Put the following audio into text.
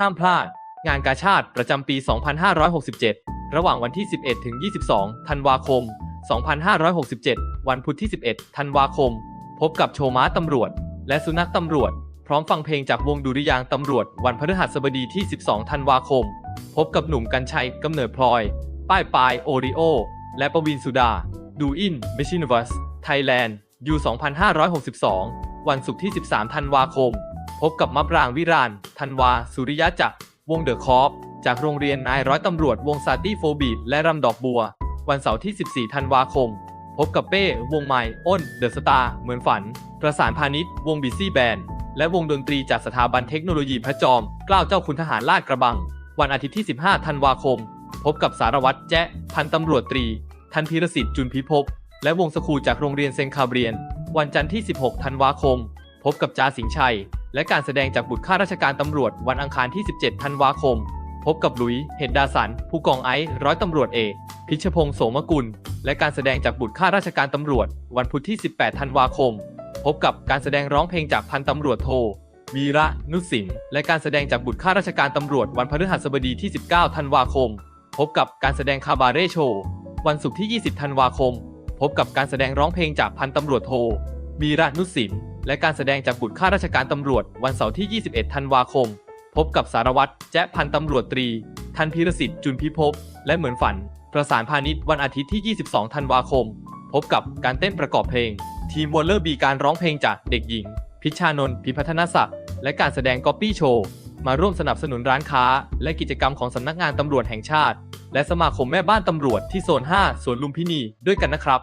ห้ามพลาด งานกาชาติประจำปี 2567 ระหว่างวันที่ 11 ถึง 22 ธันวาคม 2567 วันพุธที่ 11 ธันวาคม พบกับโชม้าตำรวจ และสุนัขตำรวจ พร้อมฟังเพลงจากวงดุริยางตำรวจ วันพฤหัสบดีที่ 12 ธันวาคม พบกับหนุ่มกัญชัยกำเนิดพลอย ป้ายปายโอริโอ และประวินสุดา ดูอินเมชินวัสไทยแลนด์ยู2562 วันศุกร์ที่ 13 ธันวาคม พบกับมับรางวิรานธันวา สุริยะจักรวงเดอะคอปจากโรงเรียนนายร้อยตำรวจวงซาตี้โฟบีดและรำดอกบัว วันเสาร์ที่ 14 ธันวาคม พบกับเป้ วงไมอ้น เดอะสตาร์เหมือนฝัน ประสานพาณิชย์ วงบีซี่แบนด์ และวงดนตรีจากสถาบันเทคโนโลยีพระจอมเกล้าเจ้าคุณทหารลาดกระบัง วันอาทิตย์ที่ 15 ธันวาคม พบกับสารวัตรแจ๊ะพันตำรวจตรี ทันพีรสิทธิ์จุนพิภพและวงสคูจากโรงเรียนเซนคาเบรียน วันจันทร์ที่ 16 ธันวาคม พบกับจาสิงชัย และการแสดงจากบุตรข้าราชการตำรวจวันอังคารที่ 17 ธันวาคม พบกับหลุยเห็ดดาสัน ผู้กองไอซ์ร้อยตำรวจเอกพิชพงศ์โสมกุล และการแสดงจากบุตรข้าราชการตำรวจ วันพุธที่ 18 ธันวาคม พบกับการแสดงร้องเพลงจากพันตำรวจโทวีระนุสินและการแสดงจากบุตรข้าราชการตำรวจ วันพฤหัสบดีที่ 19 ธันวาคม พบกับการแสดงคาบาเร่โชว์วันศุกร์ที่ 20 ธันวาคม พบกับการแสดงร้องเพลงจากพันตำรวจโทวีระนุสิน และการแสดงจากบุตรข้าราชการตำรวจ วันเสาร์ที่ 21 ธันวาคม พบกับสารวัตรแจ๊พันตำรวจตรี ทันพีรสิทธิ์จุนพิภพและเหมือนฝัน ประสานพาณิชย์วันอาทิตย์ที่ 22 ธันวาคม พบกับการเต้นประกอบเพลง ทีมวอลเลอร์บีการร้องเพลงจากเด็กหญิง พิชชานนท์พิพัฒนศักดิ์และการแสดงก๊อปปี้โชว์มาร่วมสนับสนุนร้านค้า และกิจกรรมของสำนักงานตำรวจแห่งชาติ และสมาคมแม่บ้านตำรวจที่โซน 5 สวนลุมพินีด้วยกันนะครับ